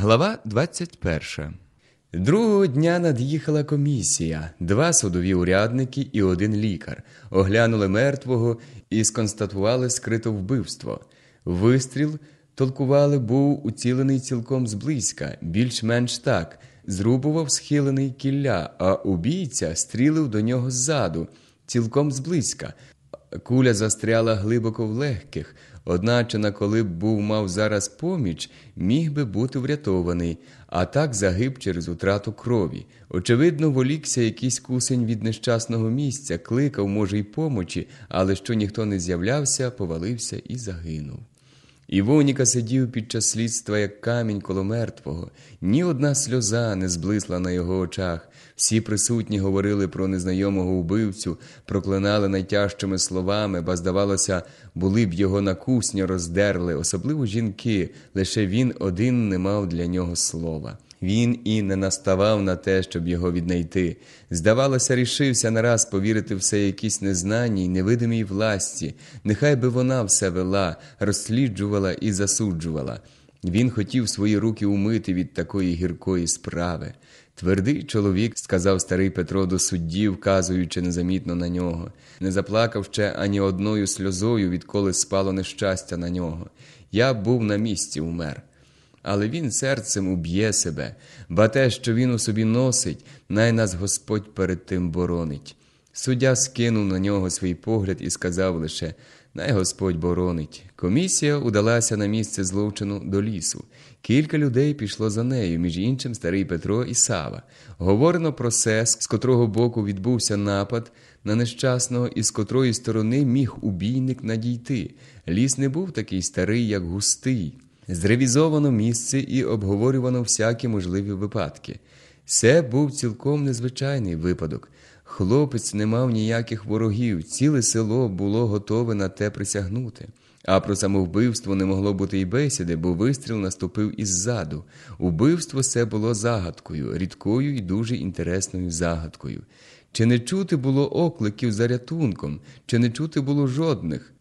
Глава 21 Другого дня над'їхала комісія, два судові урядники і один лікар. Оглянули мертвого і сконстатували скрите вбивство. Вистріл, толкували, був уцілений цілком зблизька, більш-менш так. Зрубував схилений кілля, а убійця стрілив до нього ззаду, цілком зблизька. Куля застряла глибоко в легких, одначе, на коли б був мав зараз поміч, міг би бути врятований, а так загиб через утрату крові. Очевидно, волікся якийсь кусень від нещасного місця, кликав, може, й помочі, але що ніхто не з'являвся, повалився і загинув. Івоніка сидів під час слідства, як камінь коло мертвого, ні одна сльоза не зблисла на його очах. Всі присутні говорили про незнайомого вбивцю, проклинали найтяжчими словами, ба, здавалося, були б його на кусню роздерли, особливо жінки, лише він один не мав для нього слова. Він і не наставав на те, щоб його віднайти. Здавалося, рішився нараз повірити все якійсь незнаній, невидимій власті. Нехай би вона все вела, розсліджувала і засуджувала. Він хотів свої руки умити від такої гіркої справи. Твердий чоловік, сказав старий Петро до судді, вказуючи незамітно на нього, не заплакав ще ані одною сльозою, відколи спало нещастя на нього. Я був на місці, умер але він серцем уб'є себе, ба те, що він у собі носить, най нас Господь перед тим боронить. Суддя скинув на нього свій погляд і сказав лише Най Господь боронить. Комісія удалася на місце злочину до лісу. Кілька людей пішло за нею, між іншим старий Петро і Сава. Говорено про сеск, з котрого боку відбувся напад на нещасного, і з котрої сторони міг убійник надійти. Ліс не був такий старий, як густий. Зревізовано місце і обговорювано всякі можливі випадки. Це був цілком незвичайний випадок. Хлопець не мав ніяких ворогів, ціле село було готове на те присягнути. А про самовбивство не могло бути й бесіди, бо вистріл наступив іззаду. Убивство це було загадкою, рідкою і дуже інтересною загадкою. Чи не чути було окликів за рятунком, чи не чути було жодних?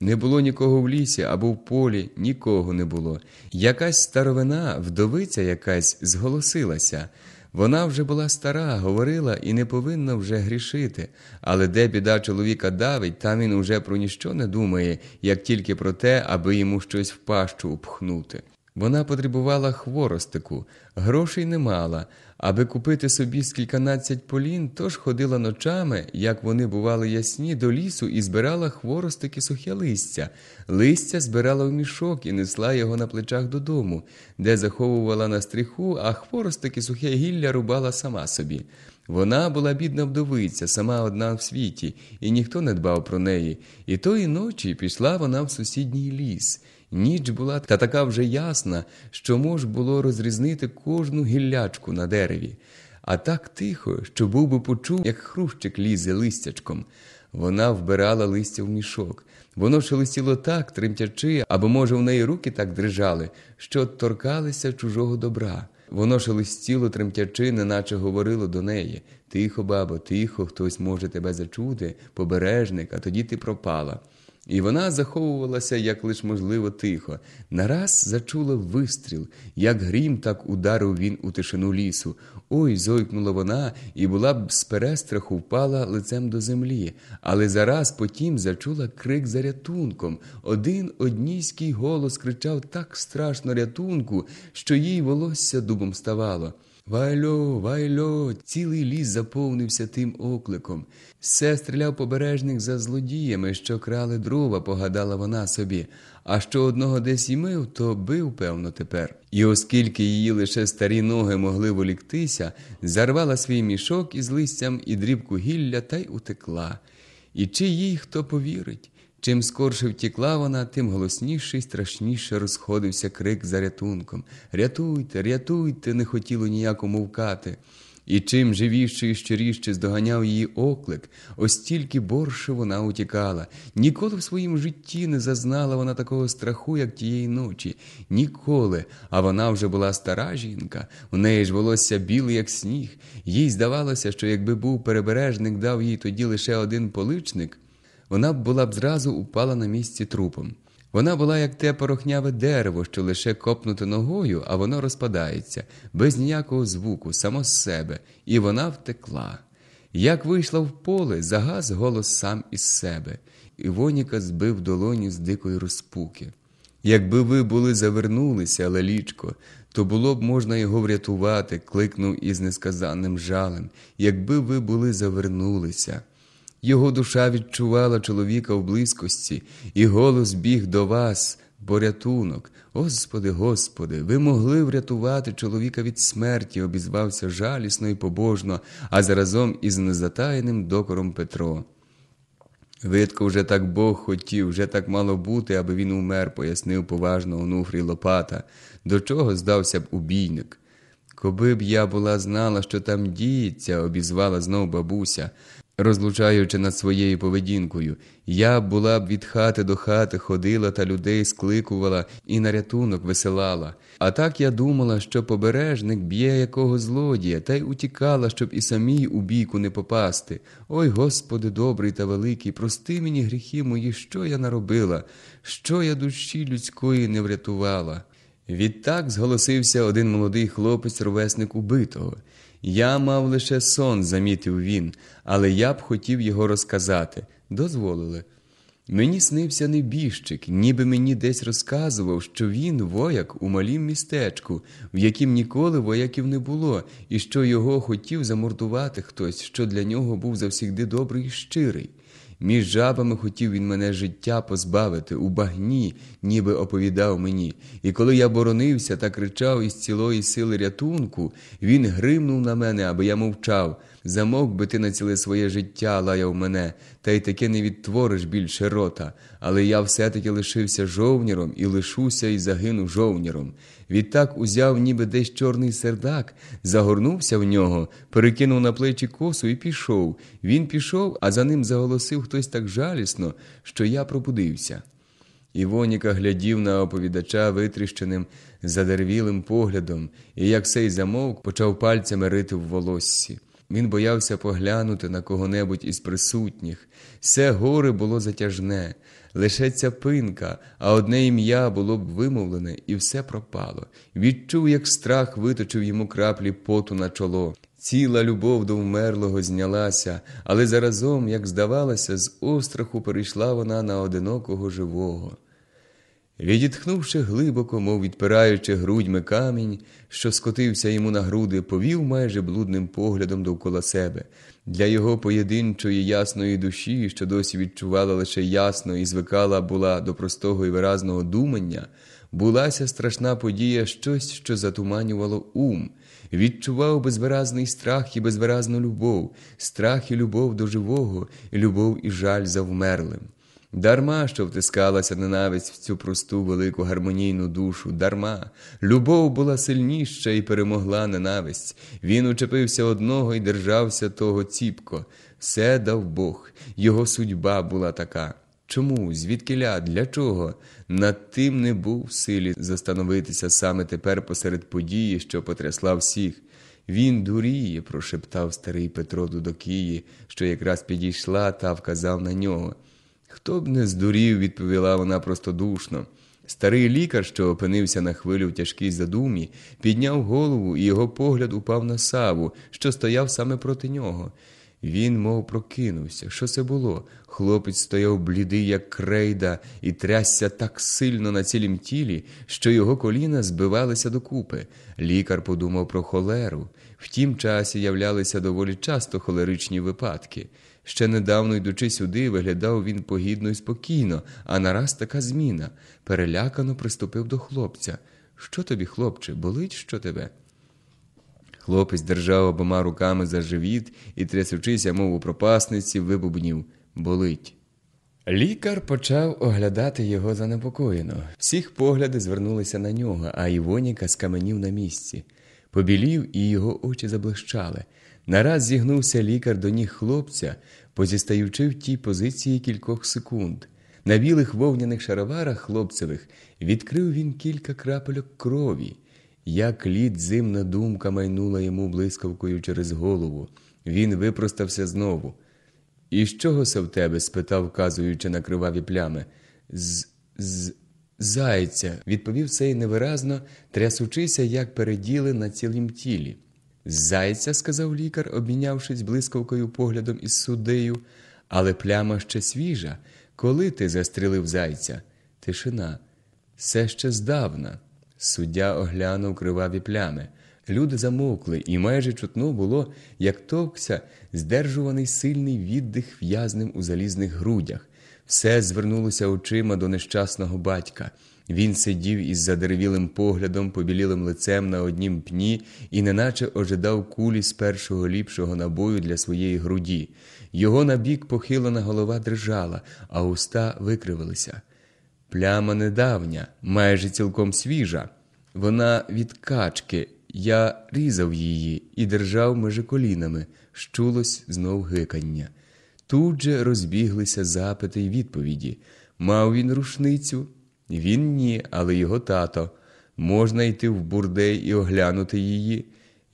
Не було нікого в лісі або в полі, нікого не було. Якась старовина, вдовиця якась, зголосилася. Вона вже була стара, говорила і не повинна вже грішити. Але де біда чоловіка давить, там він уже про ніщо не думає, як тільки про те, аби йому щось в пащу упхнути. Вона потребувала хворостику, грошей не мала, аби купити собі скільканадцять полін, тож ходила ночами, як вони бували ясні, до лісу і збирала хворостики сухе листя. Листя збирала в мішок і несла його на плечах додому, де заховувала на стріху, а хворостики сухе гілля рубала сама собі. Вона була бідна вдовиця, сама одна в світі, і ніхто не дбав про неї. І тої ночі пішла вона в сусідній ліс. Ніч була та така вже ясна, що мож було розрізнити кожну гіллячку на дереві, а так тихо, що був би почув, як хрущик лізе листячком. Вона вбирала листя в мішок. Воно шелестіло так, тремтячи, або, може, в неї руки так дрижали, що торкалися чужого добра. Воно шелестіло, тремтячи, неначе говорило до неї Тихо, бабо, тихо, хтось може тебе зачути, побережник, а тоді ти пропала. І вона заховувалася як лиш можливо тихо. Нараз зачула вистріл, як грім, так ударив він у тишину лісу. Ой, зойкнула вона і була б з перестраху впала лицем до землі, але зараз потім зачула крик за рятунком. Один однійський голос кричав так страшно рятунку, що їй волосся дубом ставало. Вайло, вайло, цілий ліс заповнився тим окликом. Все стріляв побережник за злодіями, що крали дрова, погадала вона собі, а що одного десь і мив, то бив, певно, тепер. І оскільки її лише старі ноги могли воліктися, зарвала свій мішок із листям і дрібку гілля та й утекла. І чи їй хто повірить? Чим скорше втікла вона, тим голосніше й страшніше розходився крик за рятунком. Рятуйте, рятуйте, не хотіло ніякому вкати. І чим живіше і щиріше здоганяв її оклик, ось тільки борше вона утікала. Ніколи в своїм житті не зазнала вона такого страху, як тієї ночі. Ніколи. А вона вже була стара жінка, у неї ж волосся біле, як сніг. Їй здавалося, що якби був перебережник, дав їй тоді лише один поличник вона була б зразу упала на місці трупом. Вона була як те порохняве дерево, що лише копнути ногою, а воно розпадається, без ніякого звуку, само з себе, і вона втекла. Як вийшла в поле, загас голос сам із себе. Івоніка збив долоні з дикої розпуки. Якби ви були завернулися, лелічко, то було б можна його врятувати, кликнув із несказанним жалем. Якби ви були завернулися. Його душа відчувала чоловіка в близькості, і голос біг до вас, порятунок. Господи, Господи, ви могли врятувати чоловіка від смерті, обізвався жалісно і побожно, а заразом із незатаєним докором Петро. Видко, вже так Бог хотів, вже так мало бути, аби він умер, пояснив поважно онуфрій Лопата, до чого здався б убійник. Коби б я була знала, що там діється, обізвала знов бабуся, розлучаючи над своєю поведінкою, я була б від хати до хати ходила та людей скликувала і на рятунок веселала. А так я думала, що побережник б'є якого злодія, та й утікала, щоб і самій у бійку не попасти. Ой, Господи, добрий та великий, прости мені гріхи мої, що я наробила, що я душі людської не врятувала. Відтак зголосився один молодий хлопець, ровесник убитого. Я мав лише сон, замітив він, але я б хотів його розказати. Дозволили. Мені снився небіжчик, ніби мені десь розказував, що він вояк у малім містечку, в яким ніколи вояків не було, і що його хотів замордувати хтось, що для нього був завсігди добрий і щирий. Між жабами хотів він мене життя позбавити у багні, ніби оповідав мені. І коли я боронився та кричав із цілої сили рятунку, він гримнув на мене, аби я мовчав. Замовк би ти на ціле своє життя, лаяв мене, та й таке не відтвориш більше рота. Але я все-таки лишився жовніром і лишуся і загину жовніром. Відтак узяв ніби десь чорний сердак, загорнувся в нього, перекинув на плечі косу і пішов. Він пішов, а за ним заголосив хтось так жалісно, що я пробудився. Івоніка глядів на оповідача витріщеним, задервілим поглядом, і як сей замовк, почав пальцями рити в волоссі. Він боявся поглянути на кого-небудь із присутніх. Все горе було затяжне, лише ця пинка, а одне ім'я було б вимовлене, і все пропало. Відчув, як страх виточив йому краплі поту на чоло. Ціла любов до вмерлого знялася, але заразом, як здавалося, з остраху перейшла вона на одинокого живого. Відітхнувши глибоко, мов відпираючи грудьми камінь, що скотився йому на груди, повів майже блудним поглядом довкола себе. Для його поєдинчої ясної душі, що досі відчувала лише ясно і звикала була до простого і виразного думання, булася страшна подія щось, що затуманювало ум. Відчував безвиразний страх і безвиразну любов, страх і любов до живого, любов і жаль за вмерлим. Дарма, що втискалася ненависть в цю просту велику гармонійну душу, дарма. Любов була сильніша і перемогла ненависть. Він учепився одного і держався того ціпко. Все дав Бог, його судьба була така. Чому, звідкиля, для чого? Над тим не був в силі застановитися саме тепер посеред події, що потрясла всіх. Він дуріє, прошептав старий Петро Дудокії, що якраз підійшла та вказав на нього. Хто б не здурів, відповіла вона простодушно. Старий лікар, що опинився на хвилю в тяжкій задумі, підняв голову, і його погляд упав на саву, що стояв саме проти нього. Він, мов прокинувся. Що це було? Хлопець стояв блідий, як крейда, і трясся так сильно на цілім тілі, що його коліна збивалися докупи. Лікар подумав про холеру. В тім часі являлися доволі часто холеричні випадки. Ще недавно, йдучи сюди, виглядав він погідно і спокійно, а нараз така зміна. Перелякано приступив до хлопця. Що тобі, хлопче, болить що тебе? Хлопець держав обома руками за живіт і, трясучися, мов у пропасниці, вибубнів болить. Лікар почав оглядати його занепокоєно. Всіх погляди звернулися на нього, а Івоніка скаменів на місці. Побілів, і його очі заблищали. Нараз зігнувся лікар до ніг хлопця, позістаючи в тій позиції кількох секунд. На білих вовняних шароварах хлопцевих відкрив він кілька крапельок крові. Як лід зимна думка майнула йому блискавкою через голову. Він випростався знову. І з чого це в тебе? спитав, вказуючи на криваві плями. З. з. Зайця, відповів цей невиразно, трясучися, як переділи на цілім тілі. Зайця, сказав лікар, обмінявшись блискавкою поглядом із суддею, але пляма ще свіжа. Коли ти застрелив зайця? Тишина. Все ще здавна. Суддя оглянув криваві плями. Люди замовкли, і майже чутно було, як товкся здержуваний сильний віддих в'язним у залізних грудях. Все звернулося очима до нещасного батька. Він сидів із задеревілим поглядом, побілілим лицем на однім пні і неначе ожидав кулі з першого ліпшого набою для своєї груді. Його набік похилена голова дрижала, а уста викривилися. Пляма недавня, майже цілком свіжа. Вона від качки. Я різав її і держав межи колінами, щулось знов гикання. Тут же розбіглися запити й відповіді. Мав він рушницю? Він ні, але його тато. Можна йти в бурдей і оглянути її.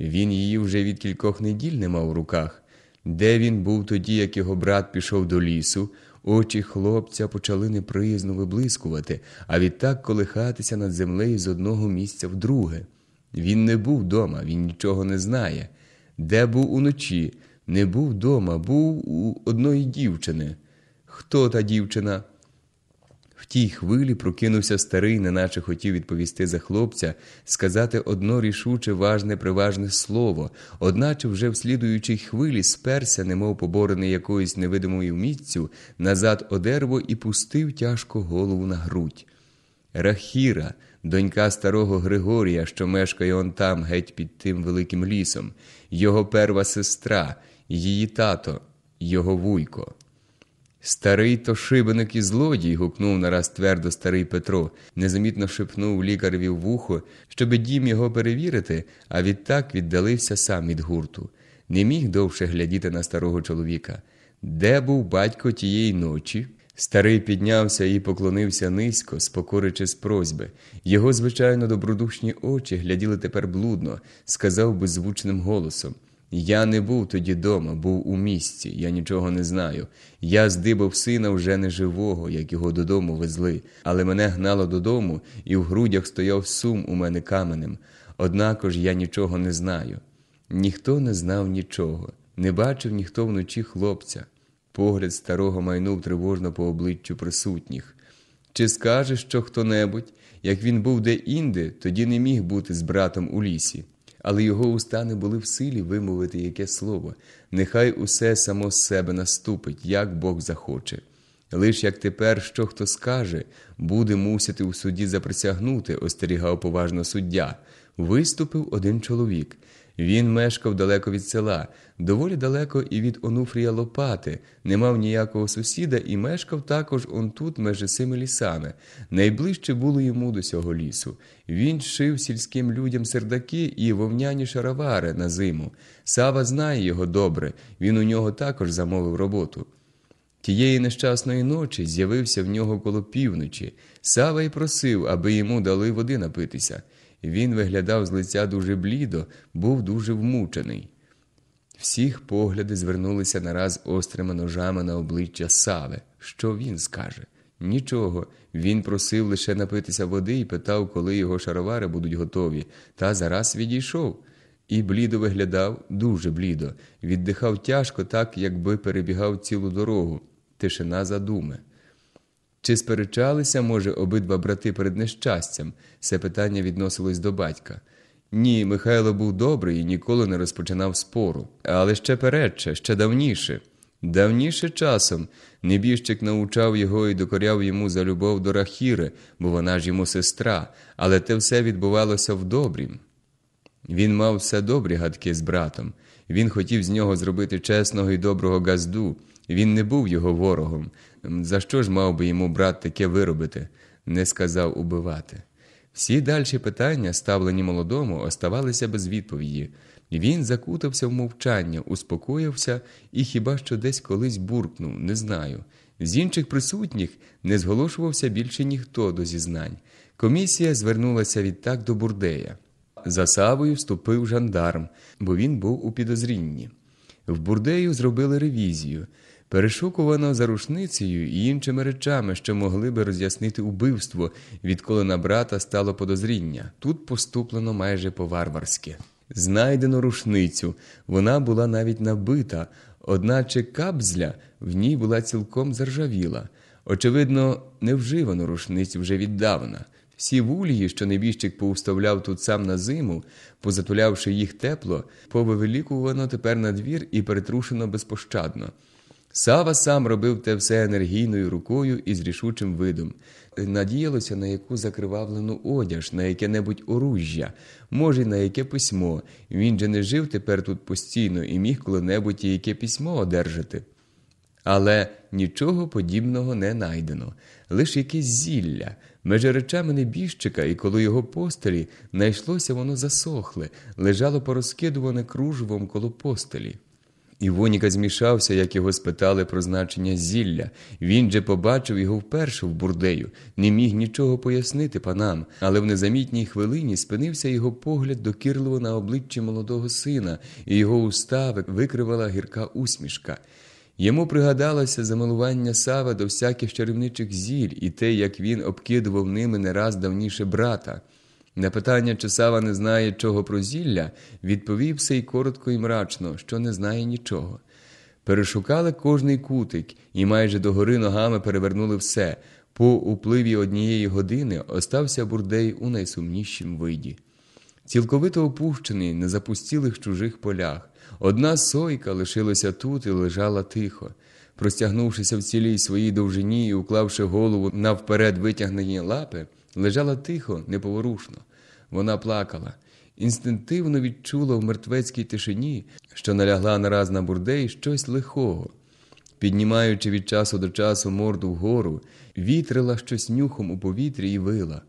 Він її вже від кількох неділь не мав у руках. Де він був тоді, як його брат пішов до лісу, очі хлопця почали неприязно виблискувати, а відтак колихатися над землею з одного місця в друге. Він не був дома, він нічого не знає. Де був уночі? Не був дома, був у одної дівчини. Хто та дівчина? Тій хвилі прокинувся старий, неначе хотів відповісти за хлопця, сказати одно рішуче, важне, приважне слово, одначе вже в слідуючій хвилі сперся, немов поборений якоюсь невидимою міццю, назад одерво і пустив тяжко голову на грудь. Рахіра, донька старого Григорія, що мешкає он там, геть під тим великим лісом, його перва сестра, її тато, його вуйко. Старий то шибеник і злодій. гукнув нараз твердо старий Петро, незамітно шепнув лікареві в вухо, щоби дім його перевірити, а відтак віддалився сам від гурту. Не міг довше глядіти на старого чоловіка. Де був батько тієї ночі? Старий піднявся і поклонився низько, спокоричи з просьби. Його, звичайно, добродушні очі гляділи тепер блудно, сказав беззвучним голосом. Я не був тоді дома, був у місті, я нічого не знаю. Я здибав сина вже неживого, як його додому везли, але мене гнало додому, і в грудях стояв сум у мене каменем. Однако ж я нічого не знаю. Ніхто не знав нічого, не бачив ніхто вночі хлопця. Погляд старого майнув тривожно по обличчю присутніх. Чи скаже що хто небудь, як він був де-інде, тоді не міг бути з братом у лісі але його уста не були в силі вимовити яке слово. Нехай усе само з себе наступить, як Бог захоче. Лиш як тепер що хто скаже, буде мусити у суді заприсягнути, остерігав поважно суддя. Виступив один чоловік. Він мешкав далеко від села, доволі далеко і від Онуфрія Лопати, не мав ніякого сусіда і мешкав також он тут межи сими лісами. Найближче було йому до цього лісу. Він шив сільським людям сердаки і вовняні шаровари на зиму. Сава знає його добре, він у нього також замовив роботу. Тієї нещасної ночі з'явився в нього коло півночі. Сава й просив, аби йому дали води напитися. Він виглядав з лиця дуже блідо, був дуже вмучений. Всіх погляди звернулися нараз острими ножами на обличчя Сави. Що він скаже? Нічого. Він просив лише напитися води і питав, коли його шаровари будуть готові, та зараз відійшов. І блідо виглядав, дуже блідо, віддихав тяжко, так, якби перебігав цілу дорогу. Тишина задуми. Чи сперечалися, може, обидва брати перед нещастям? Це питання відносилось до батька. Ні, Михайло був добрий і ніколи не розпочинав спору, але ще передче, ще давніше. Давніше часом небіжчик научав його і докоряв йому за любов до Рахіри, бо вона ж йому сестра, але те все відбувалося в добрім. Він мав все добрі гадки з братом. Він хотів з нього зробити чесного і доброго газду. Він не був його ворогом. За що ж мав би йому брат таке виробити? Не сказав убивати. Всі дальші питання, ставлені молодому, оставалися без відповіді. Він закутався в мовчання, успокоївся і хіба що десь колись буркнув, не знаю. З інших присутніх не зголошувався більше ніхто до зізнань. Комісія звернулася відтак до бурдея. За Савою вступив жандарм, бо він був у підозрінні. В бурдею зробили ревізію. Перешукувано за рушницею і іншими речами, що могли би роз'яснити убивство, відколи на брата стало подозріння. Тут поступлено майже по-варварськи. Знайдено рушницю, вона була навіть набита, одначе кабзля в ній була цілком заржавіла. Очевидно, не вживано рушницю вже віддавна. Всі вулії, що небіжчик повставляв тут сам на зиму, позатулявши їх тепло, повивелікувано тепер на двір і перетрушено безпощадно. Сава сам робив те все енергійною рукою і з рішучим видом. Надіялося на яку закривавлену одяж, на яке-небудь оружжя, може, на яке письмо. Він же не жив тепер тут постійно і міг коли-небудь і яке письмо одержати. Але нічого подібного не найдено, лише якесь зілля. Межи речами небіжчика, і коло його постелі найшлося воно засохле, лежало порозкидуване кружевом коло постелі. Івоніка змішався, як його спитали про значення зілля. Він же побачив його вперше в бурдею, не міг нічого пояснити панам, але в незамітній хвилині спинився його погляд докірливо на обличчі молодого сина, і його уста викривала гірка усмішка. Йому пригадалося замилування Сава до всяких чарівничих зіль і те, як він обкидував ними не раз давніше брата. На питання, чи Сава не знає чого про зілля, відповів сей коротко і мрачно, що не знає нічого. Перешукали кожний кутик і майже догори ногами перевернули все. По upливі однієї години остався бурдей у найсумнішім виді. Цілковито опущений на запустілих чужих полях. Одна сойка лишилася тут і лежала тихо. Простягнувшися в цілій своїй довжині і уклавши голову навперед витягнені лапи, лежала тихо, неповорушно. Вона плакала. Інстинктивно відчула в мертвецькій тишині, що налягла нараз на бурдей щось лихого. Піднімаючи від часу до часу морду вгору, вітрила щось нюхом у повітрі і вила.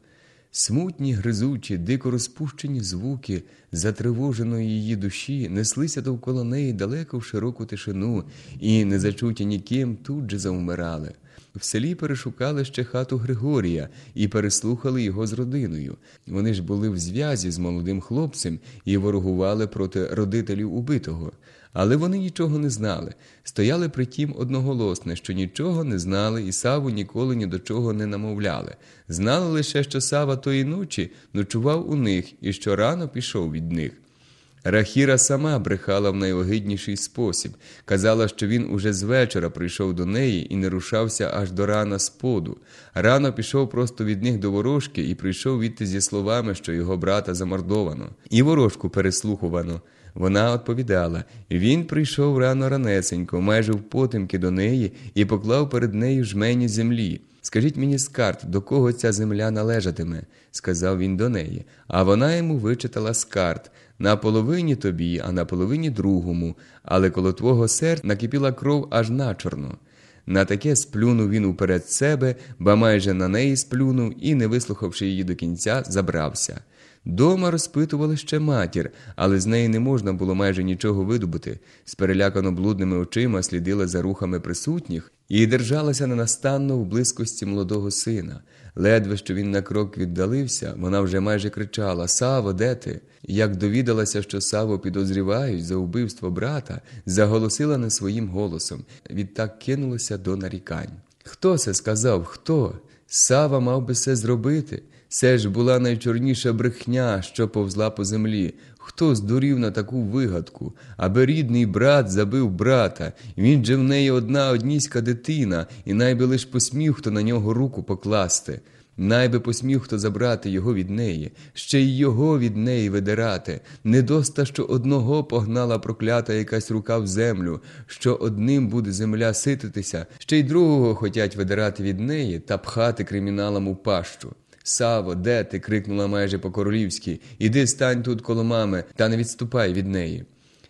Смутні, гризучі, дико розпущені звуки затривоженої її душі неслися довкола неї далеко в широку тишину і, не зачуті ніким, тут же завмирали. В селі перешукали ще хату Григорія і переслухали його з родиною. Вони ж були в зв'язі з молодим хлопцем і ворогували проти родителів убитого. Але вони нічого не знали, стояли притім одноголосне, що нічого не знали, і Саву ніколи ні до чого не намовляли. Знали лише, що Сава тої ночі ночував у них і що рано пішов від них. Рахіра сама брехала в найогидніший спосіб, казала, що він уже з вечора прийшов до неї і не рушався аж до рана споду. Рано пішов просто від них до ворожки і прийшов відти зі словами, що його брата замордовано, і ворожку переслухувано. Вона відповідала він прийшов рано ранесенько, майже впотемки до неї, і поклав перед нею жмені землі. Скажіть мені скарт, до кого ця земля належатиме, сказав він до неї. А вона йому вичитала скарт на половині тобі, а на половині другому, але коло твого серця накипіла кров аж начорно. На таке сплюнув він уперед себе, ба майже на неї сплюнув і, не вислухавши її до кінця, забрався. Дома розпитували ще матір, але з неї не можна було майже нічого видобути. З перелякано блудними очима слідила за рухами присутніх і держалася ненастанно в близькості молодого сина. Ледве що він на крок віддалився, вона вже майже кричала Саво, де ти? Як довідалася, що Саво підозрівають за вбивство брата, заголосила не своїм голосом, відтак кинулася до нарікань. Хто це сказав? Хто? Сава мав би все зробити. Це ж була найчорніша брехня, що повзла по землі. Хто здурів на таку вигадку, аби рідний брат забив брата, він же в неї одна одніська дитина, і найби лиш посмів, хто на нього руку покласти. Найби посмів хто забрати його від неї, ще й його від неї видирати. Недоста, що одного погнала проклята якась рука в землю, що одним буде земля сититися, ще й другого хотять видирати від неї та пхати криміналам у пащу. Саво, де ти? крикнула майже по-королівськи. Іди стань тут коло мами, та не відступай від неї.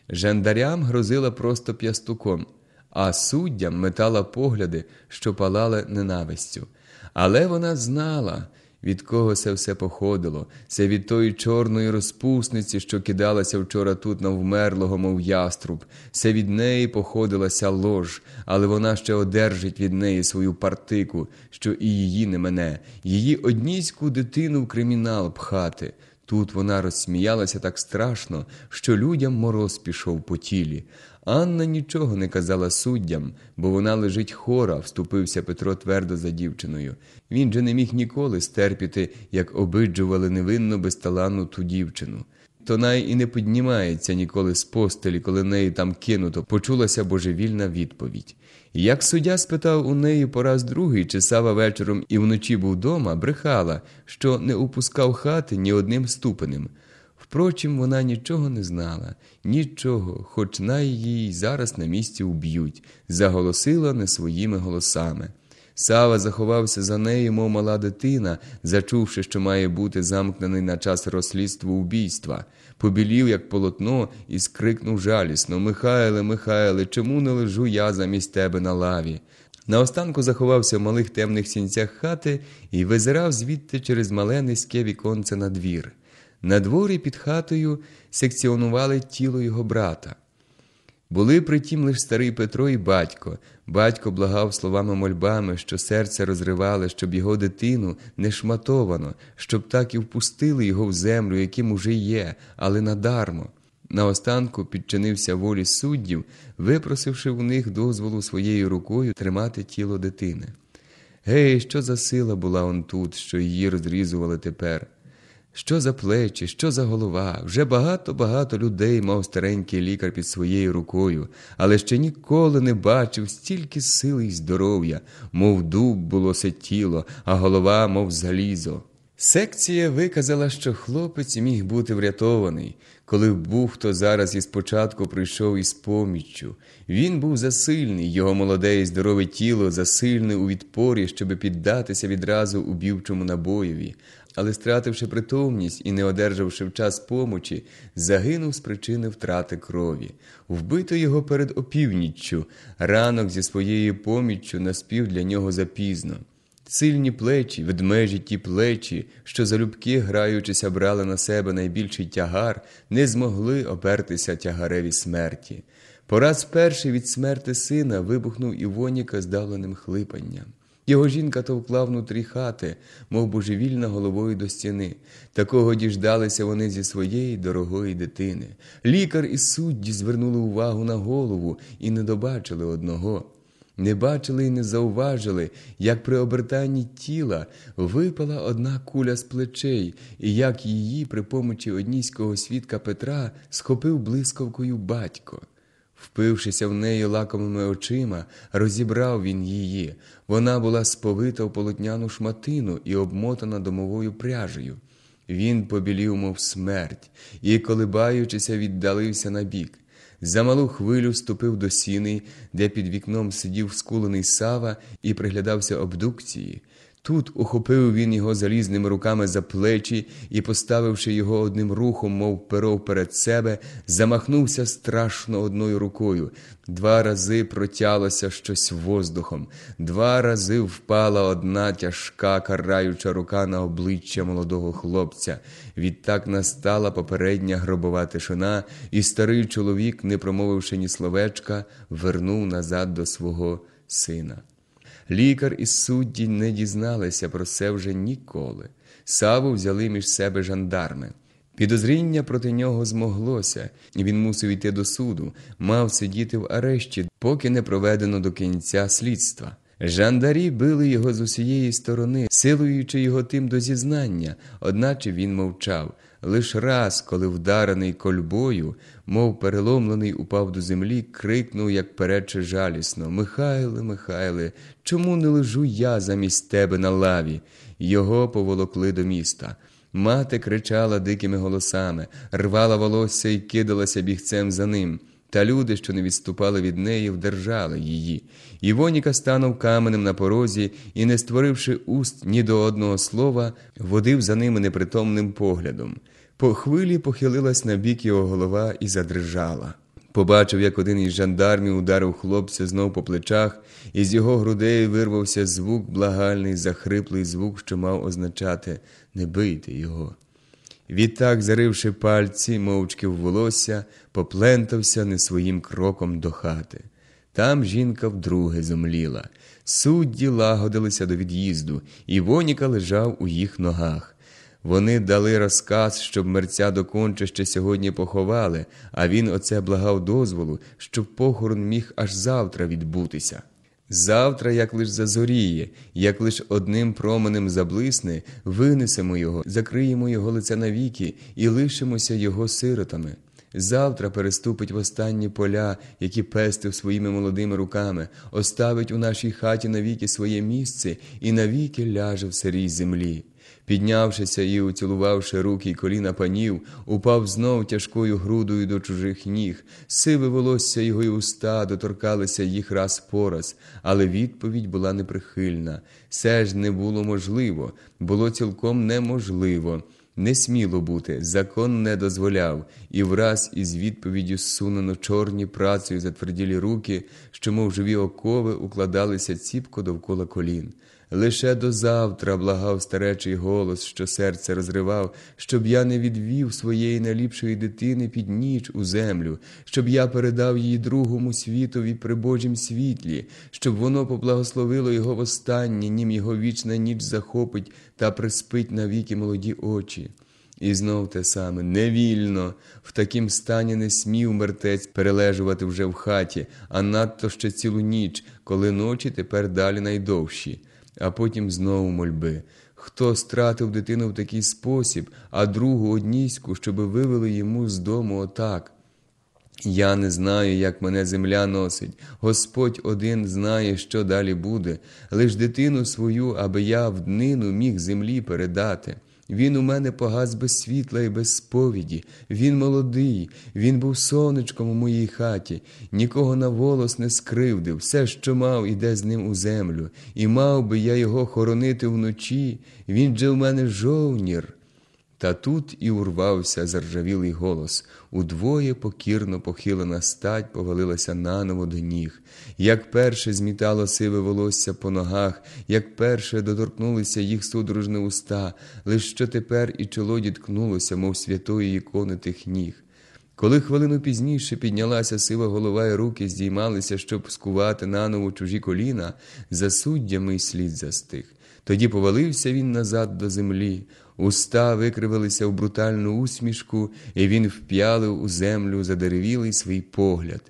Жандарям грозила просто п'ястуком, а суддям метала погляди, що палали ненавистю. Але вона знала, від кого це все походило, це від тої чорної розпусниці, що кидалася вчора тут на вмерлого, мов яструб. Це від неї походилася лож, але вона ще одержить від неї свою партику, що і її не мене, її одніську дитину в кримінал пхати. Тут вона розсміялася так страшно, що людям мороз пішов по тілі. Анна нічого не казала суддям, бо вона лежить хора, вступився Петро твердо за дівчиною. Він же не міг ніколи стерпіти, як обиджували невинно безталанну ту дівчину. То най і не піднімається ніколи з постелі, коли неї там кинуто, почулася божевільна відповідь. Як суддя спитав у неї пораз другий, чи Сава вечором і вночі був дома, брехала, що не упускав хати ні одним ступенем. Впрочем, вона нічого не знала, нічого, хоч най її зараз на місці уб'ють, заголосила не своїми голосами. Сава заховався за нею, мов мала дитина, зачувши, що має бути замкнений на час розслідства убійства. Побілів, як полотно, і скрикнув жалісно Михайле, Михайле, чому не лежу я замість тебе на лаві? Наостанку заховався в малих темних сінцях хати і визирав звідти через мале низьке віконце на двір. На дворі під хатою секціонували тіло його брата. Були притім лиш старий Петро і батько. Батько благав словами мольбами, що серце розривали, щоб його дитину не шматовано, щоб так і впустили його в землю, яким уже є, але надармо. Наостанку підчинився волі суддів, випросивши в них дозволу своєю рукою тримати тіло дитини. Гей, що за сила була он тут, що її розрізували тепер? Що за плечі, що за голова? Вже багато-багато людей мав старенький лікар під своєю рукою, але ще ніколи не бачив стільки сили й здоров'я, мов дуб було се тіло, а голова, мов залізо. Секція виказала, що хлопець міг бути врятований, коли був хто зараз із початку прийшов із поміччю. Він був засильний, його молоде і здорове тіло засильне у відпорі, щоби піддатися відразу убівчому набоєві, але, стративши притомність і не одержавши в час помочі, загинув з причини втрати крові. Вбито його перед опівніччю, ранок зі своєю поміччю наспів для нього запізно. Сильні плечі, ведмежі ті плечі, що залюбки, граючися, брали на себе найбільший тягар, не змогли опертися тягареві смерті. Пораз перший від смерти сина вибухнув Івоніка здавленим хлипанням. Його жінка товкла внутрі хати, мов божевільна головою до стіни. Такого діждалися вони зі своєї дорогої дитини. Лікар і судді звернули увагу на голову і не добачили одного. Не бачили і не зауважили, як при обертанні тіла випала одна куля з плечей, і як її при помочі одніського свідка Петра схопив блискавкою батько. Впившися в неї лакомими очима, розібрав він її. Вона була сповита в полотняну шматину і обмотана домовою пряжею. Він побілів, мов смерть, і, колибаючися, віддалився на бік. За малу хвилю ступив до сіни, де під вікном сидів скулений сава і приглядався обдукції. Тут ухопив він його залізними руками за плечі і, поставивши його одним рухом, мов перо перед себе, замахнувся страшно одною рукою. Два рази протялося щось воздухом, два рази впала одна тяжка караюча рука на обличчя молодого хлопця. Відтак настала попередня гробова тишина, і старий чоловік, не промовивши ні словечка, вернув назад до свого сина. Лікар і судді не дізналися про це вже ніколи. Саву взяли між себе жандарми. Підозріння проти нього змоглося, і він мусив йти до суду, мав сидіти в арешті, поки не проведено до кінця слідства. Жандарі били його з усієї сторони, силуючи його тим до зізнання, одначе він мовчав. Лиш раз, коли вдарений кольбою, мов переломлений, упав до землі, крикнув, як перече жалісно Михайле, Михайле, чому не лежу я замість тебе на лаві? Його поволокли до міста. Мати кричала дикими голосами, рвала волосся і кидалася бігцем за ним. Та люди, що не відступали від неї, вдержали її. Івоніка станув каменем на порозі і, не створивши уст ні до одного слова, водив за ними непритомним поглядом. По хвилі похилилась на бік його голова і задрижала. Побачив, як один із жандармів ударив хлопця знов по плечах, і з його грудей вирвався звук, благальний, захриплий звук, що мав означати не бийте його. Відтак, заривши пальці, мовчки в волосся, поплентався не своїм кроком до хати. Там жінка вдруге зомліла. Судді лагодилися до від'їзду, і Воніка лежав у їх ногах. Вони дали розказ, щоб мерця доконче ще сьогодні поховали, а він оце благав дозволу, щоб похорон міг аж завтра відбутися. Завтра, як лиш зазоріє, як лиш одним променем заблисне, винесемо його, закриємо його лице навіки і лишимося його сиротами. Завтра переступить в останні поля, які пестив своїми молодими руками, оставить у нашій хаті навіки своє місце і навіки ляже в сирій землі. Піднявшися і уцілувавши руки й коліна панів, упав знов тяжкою грудою до чужих ніг, сиве волосся його й уста доторкалися їх раз по раз, але відповідь була неприхильна. Це ж не було можливо, було цілком неможливо. Не сміло бути, закон не дозволяв, і враз із відповіддю сунено чорні працею затверділі руки, що, мов живі окови, укладалися ціпко довкола колін. Лише до завтра благав старечий голос, що серце розривав, щоб я не відвів своєї найліпшої дитини під ніч у землю, щоб я передав її другому світові при Божім світлі, щоб воно поблагословило його востаннє, нім його вічна ніч захопить та приспить навіки молоді очі. І знов те саме невільно, в такім стані не смів мертець перележувати вже в хаті, а надто ще цілу ніч, коли ночі тепер далі найдовші а потім знову мольби. Хто стратив дитину в такий спосіб, а другу одніську, щоби вивели йому з дому отак. Я не знаю, як мене земля носить. Господь один знає, що далі буде, лиш дитину свою, аби я в днину міг землі передати. Він у мене погас без світла і без сповіді. Він молодий, він був сонечком у моїй хаті, нікого на волос не скривдив, все, що мав, іде з ним у землю, і мав би я його хоронити вночі. Він же в мене жовнір. Та тут і урвався заржавілий голос. Удвоє покірно похилена стать повалилася наново до ніг. Як перше змітало сиве волосся по ногах, як перше доторкнулися їх судорожні уста, лиш що тепер і чоло діткнулося, мов святої ікони тих ніг. Коли хвилину пізніше піднялася сива голова і руки здіймалися, щоб скувати наново чужі коліна, за суддями й слід застиг. Тоді повалився він назад до землі, уста викривилися в брутальну усмішку, і він вп'ялив у землю задеревілий свій погляд.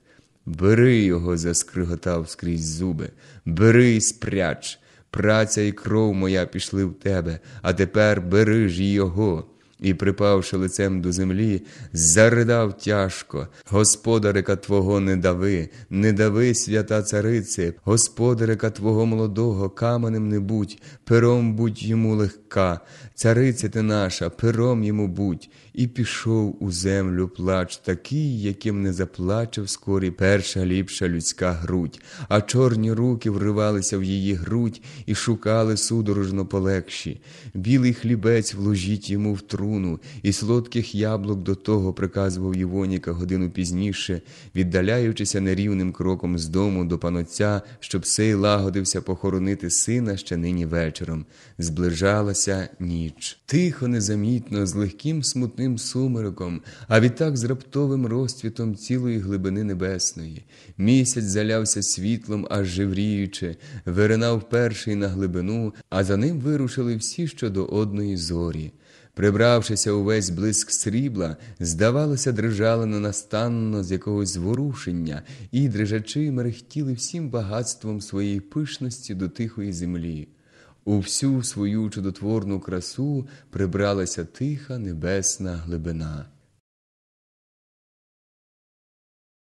Бери його, заскриготав скрізь зуби, бери і спряч. Праця і кров моя пішли в тебе, а тепер бери ж його і, припавши лицем до землі, заридав тяжко. Господарика Твого не дави, не дави, свята царице, господарика Твого молодого, каменем не будь, пером будь йому легка, цариця ти наша, пером йому будь, і пішов у землю плач такий, яким не заплаче вскорі перша ліпша людська грудь, а чорні руки вривалися в її грудь і шукали судорожно полегші. Білий хлібець вложіть йому в труну, і солодких яблук до того приказував Євоніка годину пізніше, віддаляючися нерівним кроком з дому до панотця, щоб сей лагодився похоронити сина ще нині вечором. Зближалася ніч. Тихо, незамітно, з легким смутним сумерком, а відтак з раптовим розцвітом цілої глибини небесної. Місяць залявся світлом, аж живріючи, виринав перший на глибину, а за ним вирушили всі щодо одної зорі. Прибравшися увесь блиск срібла, здавалося, дрижали ненастанно з якогось зворушення, і дрижачи мерехтіли всім багатством своєї пишності до тихої землі. У всю свою чудотворну красу прибралася тиха небесна глибина.